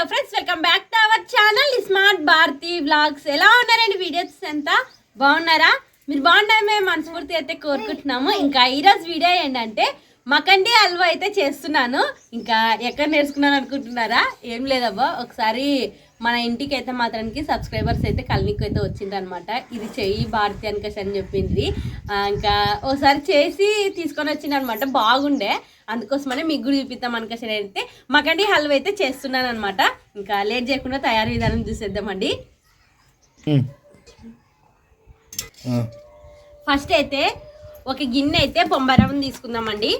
Hello friends welcome back to our channel. Smart Bharathi vlogs. ఎలా ఉన్నారండి? Videos ఎంత బాగున్నారా? మీరు బాగున్నారా మేము మనస్ఫూర్తి అయితే కోరుకుంటున్నాము. ఇంకా ఈరోజు వీడియో ఏంటంటే మకండి హల్వా అయితే చేస్తున్నాను. ఇంకా ఎక్కడ నేర్చుకున్నాను అనుకుంటున్నారా? ఏం లేదబ్బా. ఒకసారి మన ఇంటికి అయితే మాత్రానికి సబ్స్క్రైబర్స్ అయితే కలినికి అయితే వచ్చిందనమాట. ఇది చెయ్యి భారతి అనకష్ అని చెప్పింది. ఇంకా ఒకసారి చేసి తీసుకొని వచ్చిందనమాట. బాగుండే. అందుకోసమనే మీకు కూడా చూపిద్దాం అనకష్ అయితే మకండి హల్వా అయితే చేస్తున్నాను అనమాట ఇంకా లేట్ చేయకుండా తయారీ విధానం చూసేద్దామండి. ఫస్ట్ అయితే ఒక గిన్నె అయితే బొంబాయి రవ్వని తీసుకుందామండి.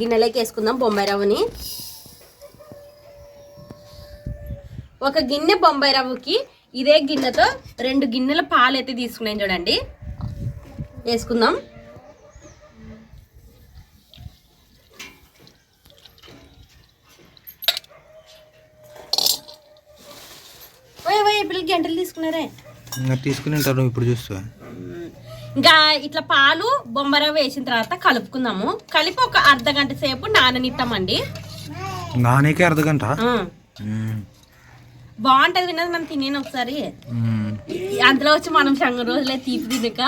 గిన్నెలోకి వేసుకుందాం బొంబాయి రవ్వని ఒక గిన్నె బొంబాయి రవ్వకి ఇదే గిన్నెతో రెండు గిన్నెల పాలు అయితే తీసుకున్నాను చూడండి. వేసుకుందాం. ఓయ్ పిల్లలు గంటలు తీసుకున్నారే? తీసుకుని ఉంటారు ఇప్పుడు చూస్తా ఇంకా ఇట్లా పాలు బొమ్మరవ్వ వేసిన తర్వాత కలుపుకుందాము. కలిపి ఒక అర్ధ గంట సేపు నాననిస్తామండి నానేకే అర్ధ గంట. బాగుంటది విన్నది మనం తినేను ఒకసారి. అందులో వచ్చి మనం సంగ రోజులే తీపి తినక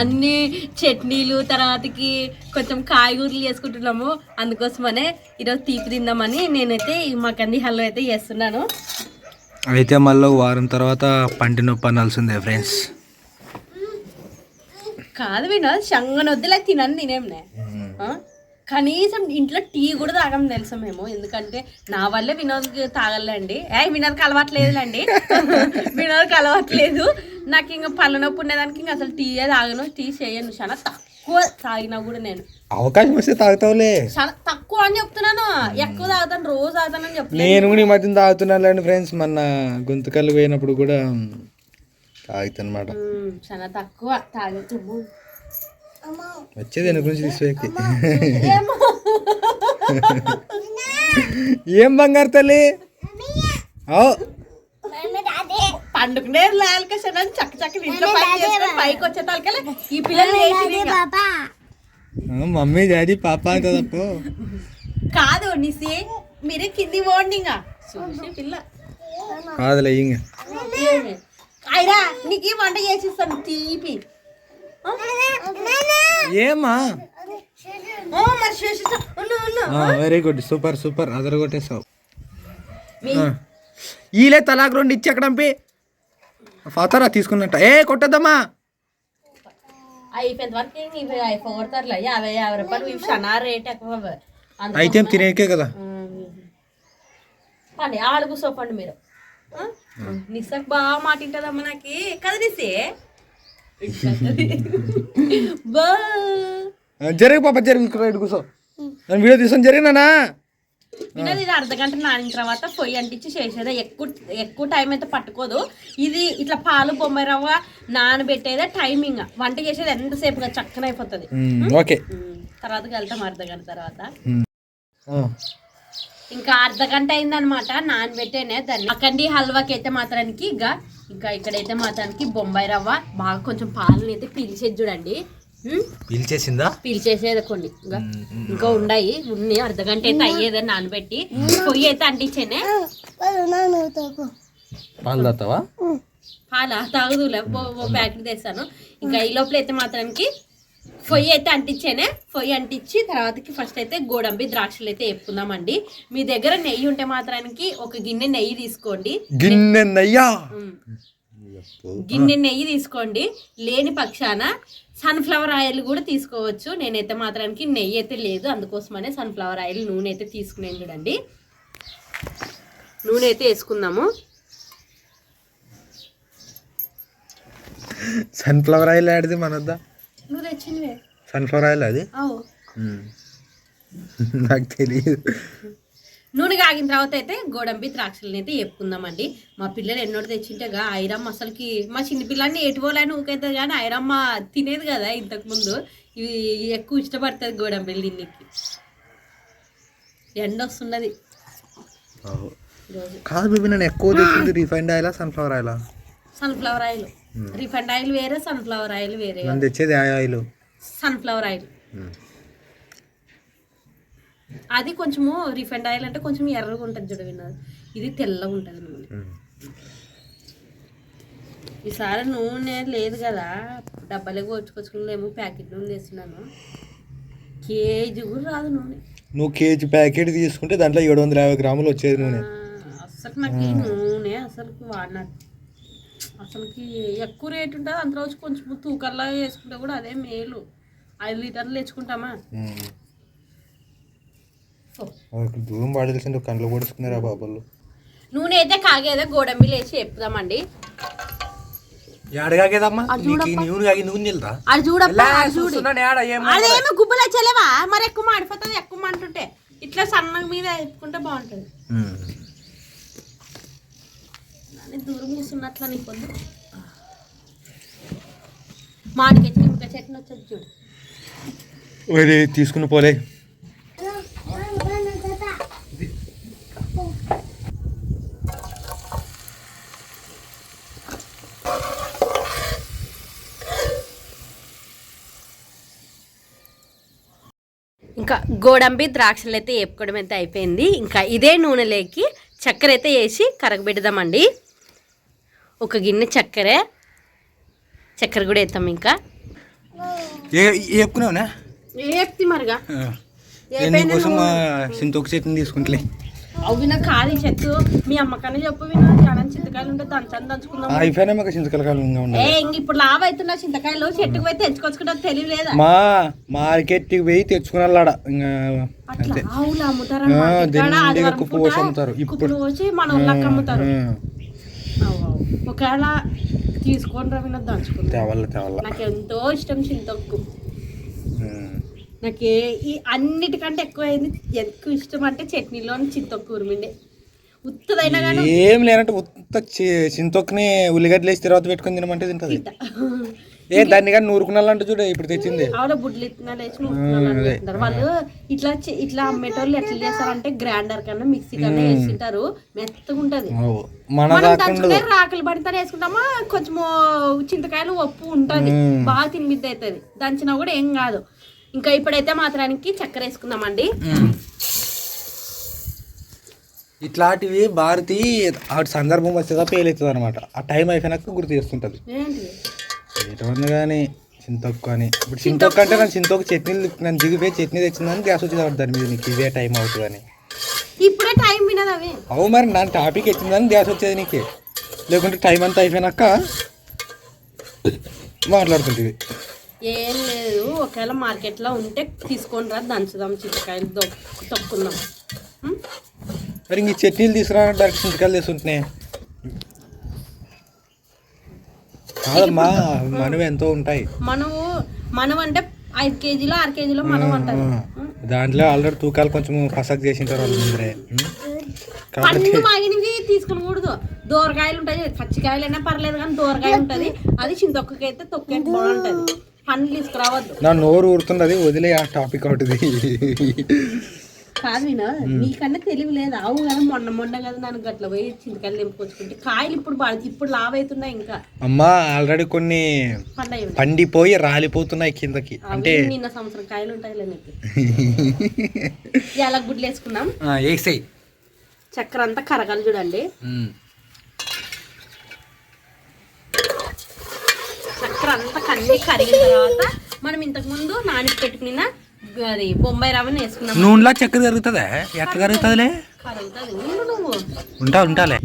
అన్ని చట్నీలు తర్వాతకి కొంచెం కాయగూరలు చేసుకుంటున్నాము. అందుకోసమనే ఈరోజు తీపి తిందామని నేనైతే ఈ మకంది హల్వా అయితే చేస్తున్నాను. అయితే మళ్ళీ వారం తర్వాత పంటి నొప్పి అనాల్సిందే ఫ్రెండ్స్. కాదు వినోద్ సంగనొద్దులే తినని ఆ? కనీసం ఇంట్లో టీ కూడా తాగం తెలుసు మేము? ఎందుకంటే నా వల్లే వినోద్కి తాగలేండి. ఏ వినోద్కి అలవాట్లేదులేండి. వినోద్కి అలవాట్లేదు. నాకు ఇంకా పళ్ళ నొప్పి ఉండేదానికి ఇంకా అసలు టీ తాగను టీ చేయను. చాలా తక్కువ. తాగినా కూడా నేను. అవకాశం వస్తే తాగుతావులే. చాలా తక్కువ అని చెప్తున్నాను. ఎక్కువ తాగుతాను రోజు తాగుతానని చెప్తున్నాను. నేను కూడా ఈ మధ్యన తాగుతున్నాను ఫ్రెండ్స్ మొన్న గుంతకల్లు పోయినప్పుడు కూడా తాగుతానమాట. చాలా తక్కువ తాగచ్చు వచ్చేది వెనక నుంచి తీసుకోకి ఏమో. ఏం బంగారు తల్లి? ఓ పండుకునే లాలకృష్ణ అని చక్క చక్క ఇంట్లో పని చేసుకొని పైకి వచ్చే తలకలే ఈ పిల్లలు. మమ్మీ డాడీ పాప కాదు నిసి మీరు కింది పోండి ఇంకా. చూసి పిల్ల. కాదులే ఇంక ఏమి? అయిరా నీకు వంట చేసిస్తాను తీపి. ఆ? ఏమా. Very good super super. అదర కొట్టేసావు మీ- ఈలే తలాకు రెండు ఇచ్చి ఎక్కడ పంపి? ఫాతరా తీసుకున్నట్ట. ఏ కొట్టద్దమ్మా. అయిపోయేంత వరకు ఇవి అయిపోగొడతారులే యాభై యాభై రూపాయలు ఇవి చాలా రేట్ ఎక్కువ అయితే తినేకే కదా. పండి ఆడ కూర్చోపండి మీరు. ఆ? నిస్సకు బాగా మాటింటదమ్మా నాకు. కదా నిసి జరిగి పాప జరిగి కూర్చో నేను వీడియో తీసుకొని జరిగినానా? వినది ఇది అర్ధ గంట నానిన తర్వాత పొయ్యి అంటించి చేసేదే. ఎక్కువ ఎక్కువ టైం అయితే పట్టుకోదు. ఇది ఇట్లా పాలు బొమ్మాయి రవ్వ నానబెట్టేదే టైమింగ్ వంట చేసేది ఎంతసేపుగా చక్కన అయిపోతుంది. ఓకే. తర్వాతకి వెళ్తాం అర్ధ గంట తర్వాత. ఇంకా అర్ధ గంట అయిందనమాట నానబెట్టేనే దాన్ని. అకండి హల్వాకి అయితే మాత్రానికి ఇంకా ఇంకా ఇక్కడైతే మాత్రానికి బొంబాయి రవ్వ బాగా కొంచెం పాలను అయితే పీల్చేది చూడండి. పిలిచేసిందా? పీల్చేసేది కొన్ని. ఇంకా ఇంకా ఉన్నాయి. ఉన్నాయి. అర్ధ గంట అయితే అయ్యేదని నానబెట్టి. పొయ్యి అయితే అంటించేనే. పాలు తాతావా పాల? తాగుదులే. ఓ- ప్యాకెట్ తెస్తాను. ఇంకా ఈ లోపల అయితే మాత్రానికి పొయ్యి అయితే అంటించేనే. పొయ్యి అంటించి తర్వాతకి ఫస్ట్ అయితే గోడంబి ద్రాక్షలు అయితే వేపుకుందామండి. మీ దగ్గర నెయ్యి ఉంటే మాత్రానికి ఒక గిన్నె నెయ్యి తీసుకోండి. గిన్నె నయ్యా. గిన్నె నెయ్యి తీసుకోండి. లేని పక్షాన సన్ఫ్లవర్ ఆయిల్ కూడా తీసుకోవచ్చు. నేనైతే మాత్రానికి నెయ్యి అయితే లేదు. అందుకోసమనే సన్ఫ్లవర్ ఆయిల్ నూనె అయితే తీసుకునేది చూడండి. నూనె అయితే వేసుకుందాము. సన్ఫ్లవర్ ఆయిల్ ఆడిది మన వద్ద నువ్వు తెచ్చినవే సన్ఫ్లవర్ ఆయిల్ అది? నాకు తెలియదు నూనె కాగిన తర్వాత అయితే గోడంబి ద్రాక్షలను అయితే చెప్పుకుందామండి. మా పిల్లలు ఎన్నోటి తెచ్చింటేగా ఐరమ్మ అసలుకి మా చిన్న పిల్లని ఎటుపోలేని ఊకైతుంది కానీ ఐరమ్మ తినేది కదా ఇంతకు ముందు. ఇవి ఎక్కువ ఇష్టపడుతుంది గోడంబిలు దీనికి ఎండ వస్తున్నది కాదు బేబీ నేను ఎక్కువ తెచ్చింది రిఫైండ్ ఆయిలా sunflower ఆయిలా? Sunflower oil. Refined oil వేరే సన్ఫ్లవర్ ఆయిల్ వేరే. తెచ్చేది ఆయిల్. Sunflower oil. అది కొంచెము రిఫైండ్ ఆయిల్ అంటే కొంచెం ఎర్రగా ఉంటుంది చూడ విన్నది ఇది తెల్లగా ఉంటుంది నూనె ఈసారి నూనె లేదు కదా డబ్బాలే కొచ్చుకొచ్చుకున్నాము ప్యాకెట్ నూనె వేస్తున్నాను. కేజీ కూడా రాదు నూనె. నువ్వు కేజీ ప్యాకెట్ తీసుకుంటే దాంట్లో ఏడు వందల యాభై గ్రాములు వచ్చేది నూనె. అసలు నాకు ఈ నూనె అసలు వాడినట్టు. అసలుకి ఎక్కువ రేట్ ఉంటుంది అంత రోజు కొంచెం తూకల్లా వేసుకుంటే కూడా అదే మేలు. ఐదు లీటర్లు తెచ్చుకుంటామా? దూరం పాడేసిండు కండ్లు పొడుచుకున్నారు ఆ బాబాలు. నూనె అయితే కాగేదో? గోడంబిలు వేసి చెప్దామండి. అదేమో గుబ్బలు వచ్చలేవా? మరి ఎక్కువ మాడిపోతుంది ఎక్కువ మంటుంటే ఇట్లా సన్నగా మీద వేపుకుంటే బాగుంటుంది. దూరం కూర్చున్నట్ల నీకు వద్దు. చట్నీ వచ్చేది చూడు. తీసుకుని పోలే. ఇంకా గోడంబి ద్రాక్షలు అయితే వేపుకోవడం అయితే అయిపోయింది. ఇంకా ఇదే నూనెలోకి చక్కెర అయితే వేసి కరగబెడదామండి. ఒక గిన్నె చక్కెర. చక్కెర కూడా వేస్తాం ఇంకా. ఏ చెప్పుకున్నావునా వేపుతి మరిగా. నీకోసం సింతొక చట్నీ తీసుకుంటలే. అవి విన కాదు చెట్టు. మీ అమ్మకన్నా చెప్పు విన. చాలా చింతకాయలు ఉంటే దంచని దంచుకుందాం అయిపోయినా మాకు ఏ ఇంక ఇప్పుడు లావ్ అవుతున్నా చింతకాయలు. చెట్టుకు పోయి తెచ్చుకొచ్చుకుంటే తెలియలేదా? మా మార్కెట్కి పోయి తెచ్చుకున్నాళ్ళాడ. ఇంకా అట్లా ఆవులు అమ్ముతారు. ఇప్పుడు- పోసి మన అమ్ముతారు. ఒకవేళ తీసుకొని రవిన దంచుకుంటా. నాకు ఎంతో ఇష్టం చింతొక్కు. ఉమ్. నాకు ఏ- ఈ అన్నిటికంటే ఎక్కువ అయింది ఎక్కువ ఇష్టం అంటే చట్నీలో చింతొక్కు ఉరిమిండే ఉత్తదైనా కానీ ఏం లేనంటే ఉత్త చింతొక్కని ఉల్లిగడ్డలు వేసి తర్వాత పెట్టుకొని తినమంటే తింటది తింటా. ఏ దాన్ని కానీ నూరుకున్నాళ్ళంటే చూడు ఇప్పుడు తెచ్చింది ఆవిడ బుడ్లు. చెప్తున్నారు. వాళ్ళు ఇట్లా ఇట్లా అమ్మేటోళ్ళు ఎట్లా చేస్తారంటే గ్రైండర్ కన్నా మిక్సీ కన్నా వేసింటారు మెత్తగా ఉంటది. మన దంచుకునే రాకలు పడితే వేసుకుంటామా కొంచెం చింతకాయలు ఉప్పు ఉంటది. బాగా తినిమిద్ది అవుతుంది దంచినా కూడా ఏం కాదు ఇంకా ఇప్పుడైతే మాత్రానికి చక్కెర వేసుకుందామండి ఇట్లాంటివి భారతి ఆవిడ సందర్భం వచ్చేదా పేలవుతుంది అనమాట ఆ టైం అయిపోయినాక గుర్తు చేస్తుంటది. ఏంటి ఎటువంటి కానీ చింతొక్కు అని. ఇప్పుడు చింతొక్కు? అంటే నేను చింతొక్కు చట్నీలు నేను దిగిపోయి చట్నీ తెచ్చిందని గ్యాస్ వచ్చి దాని మీద. నీకు ఇదే టైం అవుతుందని ఇప్పుడే టైం వినదు అవి? మరి నా టాపిక్ వచ్చిందని గ్యాస్ వచ్చేది నీకే. లేకుంటే టైం అంతా అయిపోయినాక మాట్లాడుతుంటివి ఏం లేదు. ఒకవేళ మార్కెట్లో ఉంటే తీసుకొని రా దంచుదాం చింతకాయలు తొక్కుందాం? మరి ఇంక ఈ చట్నీలు తీసుకురా డైరెక్ట్ చింతకాయలు తీసుకుంటున్నాయి కాదమ్మా మనం ఎంతో ఉంటాయి. మనము మనం అంటే ఐదు కేజీలో ఆరు కేజీలో మనం అంటారు. దాంట్లో ఆల్రెడీ తూకాలు కొంచెం పసక్ చేసింటారు వాళ్ళు ముందరే. పండు మాగినవి తీసుకునకూడదు. దూరకాయలు ఉంటాయి. పచ్చికాయలైనా పర్లేదు కానీ దూరకాయ ఉంటది. అది చింతొక్కకి అయితే తొక్కే బాగుంటది. పండ్లు తీసుకురావద్దు. నా నోరు ఊరుతున్నది వదిలే ఆ టాపిక్ అవుతుంది కాదు వినో నీకన్నా తెలివి లేదు. ఆవు కదా మొన్న మొన్న కదా నన్ను గట్ల పోయి చింతకాయలు తెంపుకొచ్చుకుంటే. కాయలు ఇప్పుడు బాగా ఇప్పుడు లావ్ అవుతున్నాయి ఇంకా. అమ్మా ఆల్రెడీ కొన్ని పండగ పండిపోయి రాలిపోతున్నాయి కిందకి. అంటే నిన్న సంవత్సరం కాయలు ఉంటాయిలే నీకు. ఎలా గుడ్లు వేసుకున్నాం ఏసై. చక్కెర అంతా కరగాలి చూడండి. అంతా కన్నీ కరిగిన తర్వాత మనం ఇంతకు ముందు నాని పెట్టుకున్న అది బొంబాయి రవ్వని వేసుకున్నాం. నూనెలా చక్కెర ఎట్లా కరుగుతుంది. ఉండు నువ్వు. ఉంటా ఉంటాలే.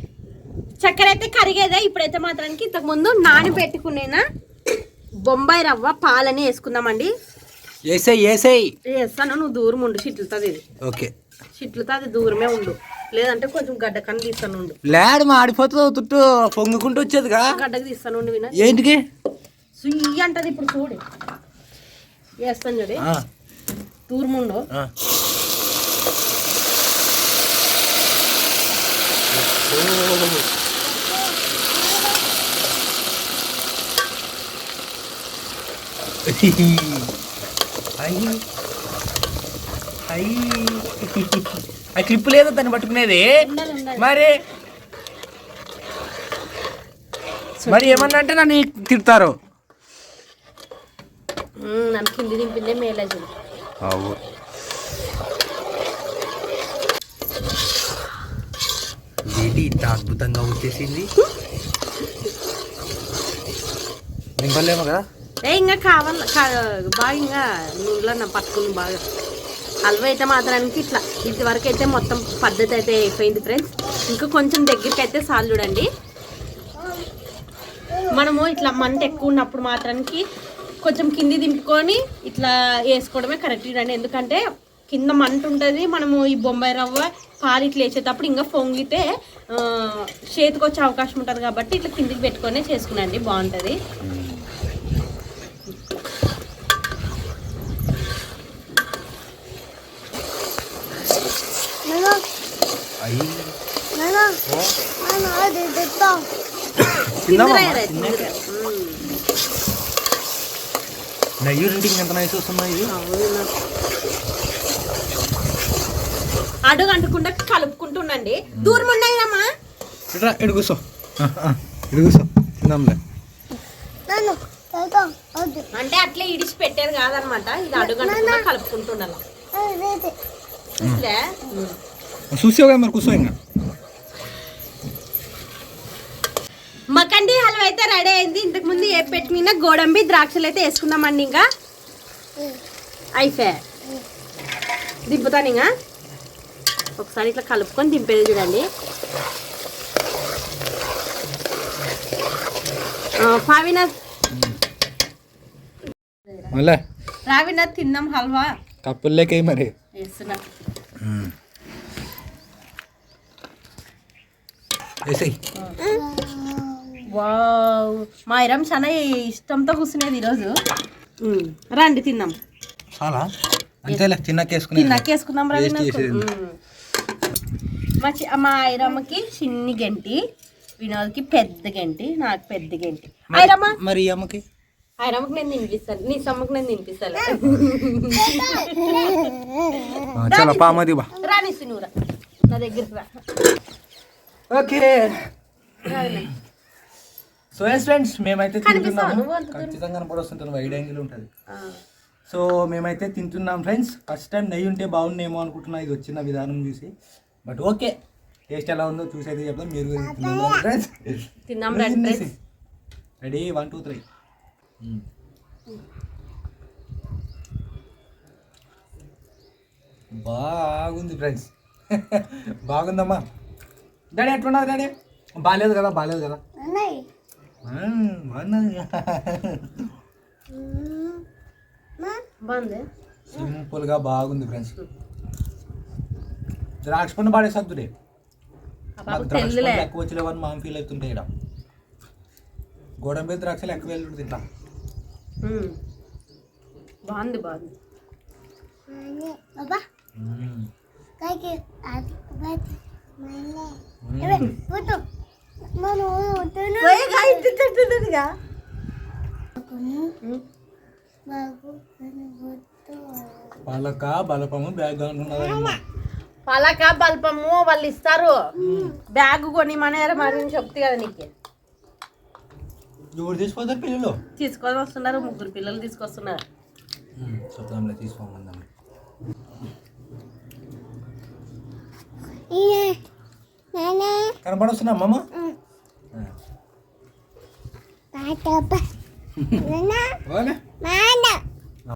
చక్కెర అయితే కరిగేదే ఇప్పుడైతే మాత్రానికి ఇంతకు ముందు నాని పెట్టుకునేనా బొంబాయి రవ్వ పాలని వేసుకుందామండి. ఏసై ఏసై. వేస్తాను నువ్వు దూరం ఉండు చిట్లుతుంది ఇది. ఓకే. చిట్లుతుంది దూరమే ఉండు. లేదంటే కొంచెం గడ్డ కన్నా తీస్తాను ఉండు. లేడు మాడిపోతుంది తుట్టు పొంగుకుంటూ వచ్చేదిగా. గడ్డకి తీస్తాను ఉండు విన. ఏంటికి? సుయ్యి అంటది ఇప్పుడు చూడు. వేస్తాను చూడు. ఆ. అయ్యి అయ్యి ఆ క్లిప్ లేదా దాన్ని పట్టుకునేది? మరి. మరి ఏమన్నా అంటే నన్ను తిడతారు. ఇంత అద్భుతంగా వచ్చేసింది? కదా? ఏ ఇంకా కావాలి బాగా ఇంకా నూనెలో నా పట్టుకుని బాగా హల్వా అయితే మాత్రానికి ఇట్లా. ఇంతవరకు అయితే మొత్తం పద్ధతి అయితే అయిపోయింది ఫ్రెండ్స్ ఇంకా కొంచెం దగ్గరికి అయితే సాల్ చూడండి. మనము ఇట్లా మంట ఎక్కువ ఉన్నప్పుడు మాత్రానికి కొంచెం కింది దింపుకొని ఇట్లా వేసుకోవడమే కరెక్ట్ చూడండి ఎందుకంటే కింద మంట ఉంటుంది మనము ఈ బొంబాయి రవ్వ పాలు ఇట్లా వేసేటప్పుడు ఇంకా పొంగితే ఆ, చేతికి వచ్చే అవకాశం ఉంటుంది కాబట్టి ఇట్లా కిందికి పెట్టుకొని చేసుకునండి బాగుంటుంది ఓ, కిందరా తిందామా రా, కిందరా. మ్మ్. నెయ్యి ఇంటికి ఎంత నైస్ వస్తున్నాయి ఇది. అడుగు అంటకుండా కలుపుకుంటుండండి. దూరం ఉన్నాయమ్మా ఇట్రా ఇటు కూర్చో. ఇటు కూర్చో. తిందాంలే. అంటే అట్లే ఇడిచి పెట్టేది కాదనమాట. ఇది అడుగు అంటకుండా కలుపుకుంటుండాలి. చూసావుగా మరి కూర్చో ఇంకా. అయితే రెడీ అయింది. ఇంతకు ముందు ఏ పెట్టి మీద గోడంబి ద్రాక్షలు అయితే వేసుకుందామండి ఇంకా. అయిపోయా దింపుతాను ఇంకా. ఒకసారి ఇట్లా కలుపుకొని దింపేది చూడండి. రావినాథ్ తిన్నాం హల్వా. కప్పుల్లోకి మరి. వేస్తున్నా. వేసాయి. వావ్. మా ఇరం చాలా ఇష్టంతో కూర్చునేది ఈరోజు. రండి తిందాం చాలా? అంతేలే తిన్నాకేసుకుని తిన్నాకేసుకుందాం రవి. మా చి- మా ఐరమ్మకి చిన్ని గంటి వినోద్కి పెద్ద గంటి నాకు పెద్ద గంటి. ఐరమ్మ? మరి ఈ అమ్మకి? ఐరమ్మకి నేను తినిపిస్తాను. నీ సమ్మకి నేను తినిపిస్తాను. ఆ, చాలా పామది బా. రాని సినూరా. నా దగ్గరికి రా. ఓకే. సో ఎస్ ఫ్రెండ్స్ మేమైతే తింటున్నాము? ఖచ్చితంగా కనపడొస్తుంటాను వైడ్ యాంగిల్ ఉంటుంది. ఆ. సో మేమైతే తింటున్నాం ఫ్రెండ్స్ ఫస్ట్ టైం నెయ్యి ఉంటే బాగుండేమో అనుకుంటున్నా ఇది వచ్చిన విధానం చూసి. బట్ ఓకే టేస్ట్ ఎలా ఉందో చూసి అయితే చెప్తాం మీరు ఫ్రెండ్స్ రండి వన్ టూ త్రీ బాగుంది ఫ్రెండ్స్ బాగుందమ్మా. డాడీ ఎట్లున్నది డాడీ? బాగాలేదు కదా బాగాలేదు కదా. సింపుల్గా బాగుంది ఫ్రెండ్స్ ద్రాక్ష పండు బాబు ద్రాక్ష పండ్లు ఎక్కువ వచ్చలేవని మామ ఫీల్ అవుతుంటాయి ఇక్కడ గోడంబి ద్రాక్షలు ఎక్కువ వెళ్ళుడు తింటా. మ్మ్. బాగుంది బాగుంది. పలక బలపము బ్యాగ్ పలక బల్పము వాళ్ళు ఇస్తారు. బ్యాగ్ కొని మన మరి చెప్తే కదా నీకు. ఎవరు తీసిపోతారు పిల్లలు? తీసుకొని వస్తున్నారు ముగ్గురు పిల్లలు తీసుకొస్తున్నారు. మ్మ్. చెప్దాంలే తీసుకోమందాం. కనపడొస్తున్నా అమ్మమ్మ ఓలే